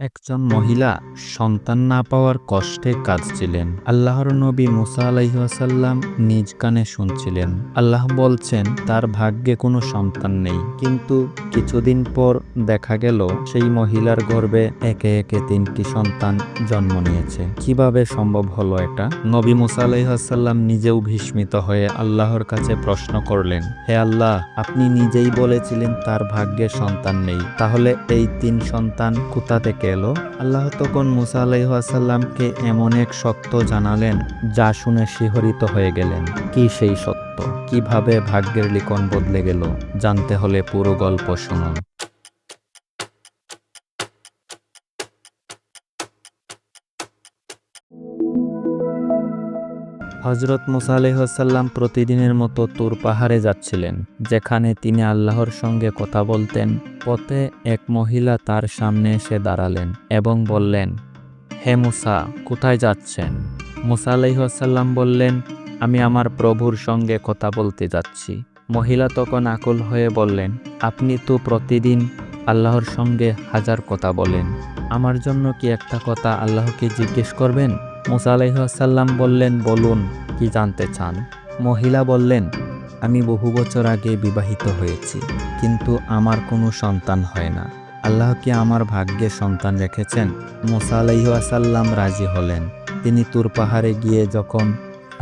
একজন মহিলা সন্তান না পাওয়ার কষ্টে কাঁদছিলেন। আল্লাহর নবী মুসা আলাইহাসাল্লাম নিজ কানে শুনছিলেন। আল্লাহ বলছেন, তার ভাগ্যে কোনো সন্তান নেই। কিন্তু কিছুদিন পর দেখা গেল, সেই মহিলার গর্ভে একে একে তিনটি সন্তান জন্ম নিয়েছে। কীভাবে সম্ভব হলো এটা? নবী মুসা আলাইহাসাল্লাম নিজেও ভীষ্মিত হয়ে আল্লাহর কাছে প্রশ্ন করলেন, হে আল্লাহ, আপনি নিজেই বলেছিলেন তার ভাগ্যে সন্তান নেই। তাহলে এই তিন সন্তান কোথা থেকে এলো আল্লাহ তখন মুসা আলাইহাসাল্লামকে এমন এক সত্য জানালেন, যা শুনে শিহরিত হয়ে গেলেন। কি সেই সত্য? কীভাবে ভাগ্যের লিখন বদলে গেল? জানতে হলে পুরো গল্প শুনুন। হজরত মুসা প্রতিদিনের মতো তুর পাহাড়ে যাচ্ছিলেন, যেখানে তিনি আল্লাহর সঙ্গে কথা বলতেন। পথে এক মহিলা তার সামনে এসে দাঁড়ালেন এবং বললেন, হে মুসা, কোথায় যাচ্ছেন? মুসা বললেন, আমি আমার প্রভুর সঙ্গে কথা বলতে যাচ্ছি। মহিলা তখন আকুল হয়ে বললেন, আপনি তো প্রতিদিন আল্লাহর সঙ্গে হাজার কথা বলেন। আমার জন্য কি একটা কথা আল্লাহকে জিজ্ঞেস করবেন? মুসা আলাইসাল্লাম বললেন, বলুন, কি জানতে চান? মহিলা বললেন, আমি বহু বছর আগে বিবাহিত হয়েছি, কিন্তু আমার কোনো সন্তান হয় না। আল্লাহ কি আমার ভাগ্যে সন্তান রেখেছেন? মুসা আলাইসাল্লাম রাজি হলেন। তিনি তুর পাহাড়ে গিয়ে যখন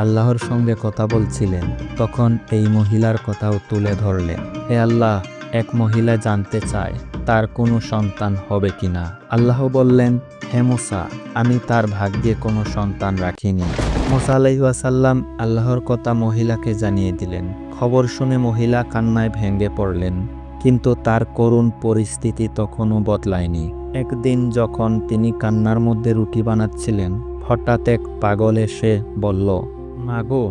আল্লাহর সঙ্গে কথা বলছিলেন, তখন এই মহিলার কথাও তুলে ধরলেন, হে আল্লাহ এক মহিলা জানতে চায়, তার কোনো সন্তান হবে কিনা। আল্লাহ বললেন, হে মুসা, আমি তার ভাগ্যে কোনো সন্তান রাখিনি। মুসা আলাইসাল্লাম আল্লাহর কথা মহিলাকে জানিয়ে দিলেন। খবর শুনে মহিলা কান্নায় ভেঙে পড়লেন, কিন্তু তার করুণ পরিস্থিতি তখনও বদলায়নি। একদিন যখন তিনি কান্নার মধ্যে রুটি বানাচ্ছিলেন, হঠাৎ এক পাগল এসে বলল মাগো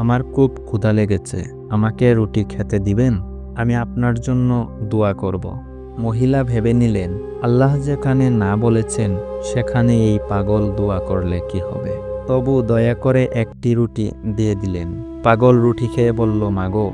আমার খুব ক্ষুধা লেগেছে, আমাকে রুটি খেতে দিবেন? আমি আপনার জন্য দোয়া করব মহিলা ভেবে নিলেন, আল্লাহ যেখানে না বলেছেন, সেখানে এই পাগল দোয়া করলে কি হবে তবু দয়া করে একটি রুটি দিয়ে দিলেন পাগল রুটি খেয়ে বলল, মাগো,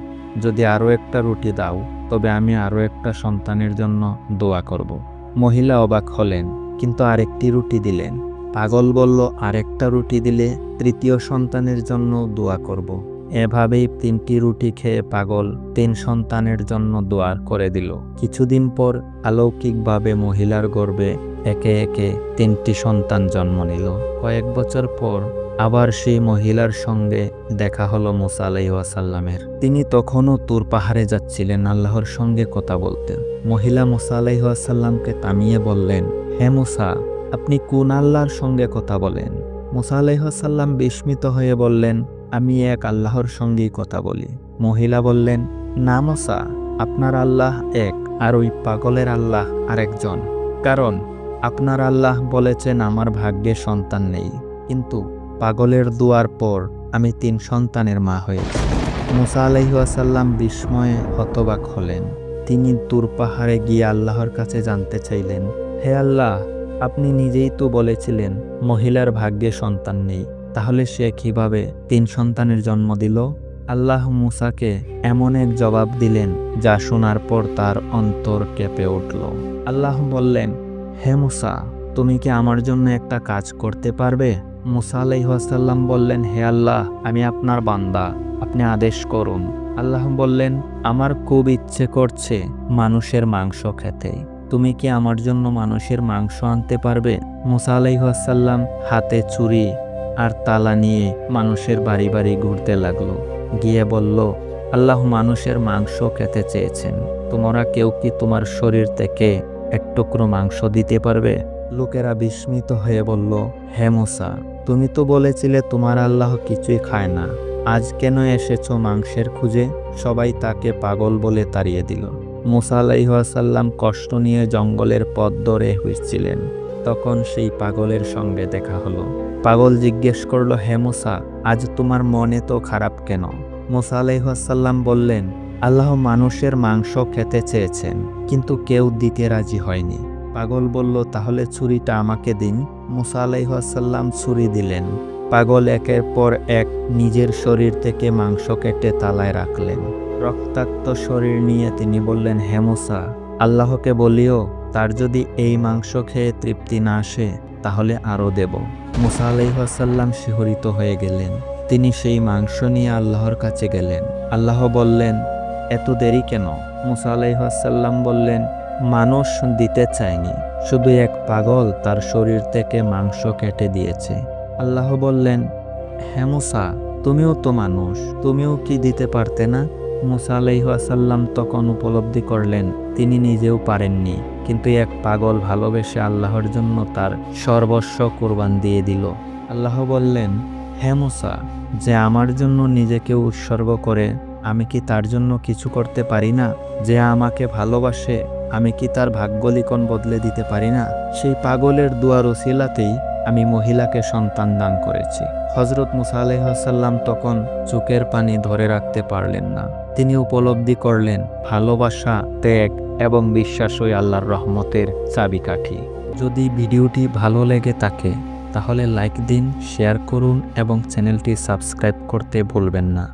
যদি আরও একটা রুটি দাও, তবে আমি আরও একটা সন্তানের জন্য দোয়া করব। মহিলা অবাক হলেন, কিন্তু আরেকটি রুটি দিলেন পাগল বলল, আরেকটা রুটি দিলে তৃতীয় সন্তানের জন্য দোয়া করব। এভাবেই তিনটি রুটি খেয়ে পাগল তিন সন্তানের জন্য দোয়া করে দিল। কিছুদিন পর অলৌকিকভাবে মহিলার গর্ভে একে একে তিনটি সন্তান জন্ম নিল। কয়েক বছর পর আবার সেই মহিলার সঙ্গে দেখা হলো মুসা আলাইসাল্লামের তিনি তখনও তুর পাহাড়ে যাচ্ছিলেন, আল্লাহর সঙ্গে কথা বলতেন। মহিলা মুসা আলাইসাল্লামকে তামিয়ে বললেন, হে মুসা, আপনি কোন আল্লাহর সঙ্গে কথা বলেন? মুসা আলাইসাল্লাম বিস্মিত হয়ে বললেন আমি এক আল্লাহর সঙ্গেই কথা বলি। মহিলা বললেন, না মশা আপনার আল্লাহ এক, আর ওই পাগলের আল্লাহ আরেকজন। কারণ, আপনার আল্লাহ বলেছেন আমার ভাগ্যে সন্তান নেই, কিন্তু পাগলের দুয়ার পর আমি তিন সন্তানের মা হয়েছি। মুসা আলহিহাসাল্লাম বিস্ময়ে হতবাক হলেন। তিনি তুর পাহাড়ে গিয়ে আল্লাহর কাছে জানতে চাইলেন, হে আল্লাহ, আপনি নিজেই তো বলেছিলেন, মহিলার ভাগ্যে সন্তান নেই। তাহলে সে কীভাবে তিন সন্তানের জন্ম দিল? আল্লাহ মুসাকে এমন এক জবাব দিলেন, যা শোনার পর তার অন্তর কেঁপে উঠল। আল্লাহ বললেন, হে মুসা, তুমি কি আমার জন্য একটা কাজ করতে পারবে? মুসা আলাইহাসাল্লাম বললেন, হে আল্লাহ, আমি আপনার বান্দা, আপনি আদেশ করুন। আল্লাহ বললেন, আমার খুব ইচ্ছে করছে মানুষের মাংস খেতে। তুমি কি আমার জন্য মানুষের মাংস আনতে পারবে? মুসা আলাইহাসাল্লাম হাতে চুরি আর তালা নিয়ে মানুষের বাড়ি বাড়ি ঘুরতে লাগল। গিয়ে বলল, আল্লাহ মানুষের মাংস খেতে চেয়েছেন। তোমরা কেউ কি তোমার শরীর থেকে এক টুকরো মাংস দিতে পারবে? লোকেরা বিস্মিত হয়ে বলল, হে মুসা, তুমি তো বলেছিলে তোমার আল্লাহ কিছুই খায় না। আজ কেন এসেছ মাংসের খুঁজে? সবাই তাকে পাগল বলে তাড়িয়ে দিল। মুসা আলাইহাসাল্লাম কষ্ট নিয়ে জঙ্গলের পথ ধরে হয়েছিলেন তখন সেই পাগলের সঙ্গে দেখা হলো। পাগল জিজ্ঞেস করল, হে মুসা, আজ তোমার মনে তো খারাপ কেন? মুসা আলাইহাসাল্লাম বললেন, আল্লাহ মানুষের মাংস খেতে চেয়েছেন, কিন্তু কেউ দিতে রাজি হয়নি। পাগল বলল, তাহলে ছুরিটা আমাকে দিন। মুসা আলাইহাসাল্লাম ছুরি দিলেন। পাগল একের পর এক নিজের শরীর থেকে মাংস কেটে তালায় রাখলেন। রক্তাক্ত শরীর নিয়ে তিনি বললেন, হে মুসা, আল্লাহকে বলিও, তার যদি এই মাংস খেয়ে তৃপ্তি না আসে তাহলে আরও দেব। মুসা আলাইহাসাল্লাম শিহরিত হয়ে গেলেন। তিনি সেই মাংস নিয়ে আল্লাহর কাছে গেলেন। আল্লাহ বললেন, এত দেরি কেন? মুসা আলাইহাসাল্লাম বললেন, মানুষ দিতে চায়নি। শুধু এক পাগল তার শরীর থেকে মাংস কেটে দিয়েছে। আল্লাহ বললেন হ্যাঁ মুসা, তুমিও তো মানুষ, তুমিও কি দিতে পারতে না? মুসা আলাইহাসাল্লাম তখন উপলব্ধি করলেন, তিনি নিজেও পারেননি। কিন্তু এক পাগল ভালোবেসে আল্লাহর জন্য তার সর্বস্ব কোরবান দিয়ে দিল। আল্লাহ বললেন, হে মুসা, যে আমার জন্য নিজেকে উৎসর্গ করে, আমি কি তার জন্য কিছু করতে পারি না? যে আমাকে ভালোবাসে, আমি কি তার ভাগ্যলিখন বদলে দিতে পারি না? সেই পাগলের দুয়ার ওসিলাতেই আমি মহিলাকে সন্তান দান করেছি। হজরত মুসা আলহাসাল্লাম তখন চোখের পানি ধরে রাখতে পারলেন না। তিনি উপলব্ধি করলেন, ভালোবাসা ত্যাগ এবং বিশ্বাসই আল্লাহর রহমতের চাবিকাঠি। যদি ভিডিওটি ভালো লেগে থাকে, তাহলে লাইক দিন, শেয়ার করুন এবং চ্যানেলটি সাবস্ক্রাইব করতে ভুলবেন না।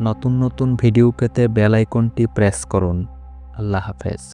নতুন নতুন ভিডিও পেতে বেল আইকনটি প্রেস করুন। আল্লাহ হাফেজ।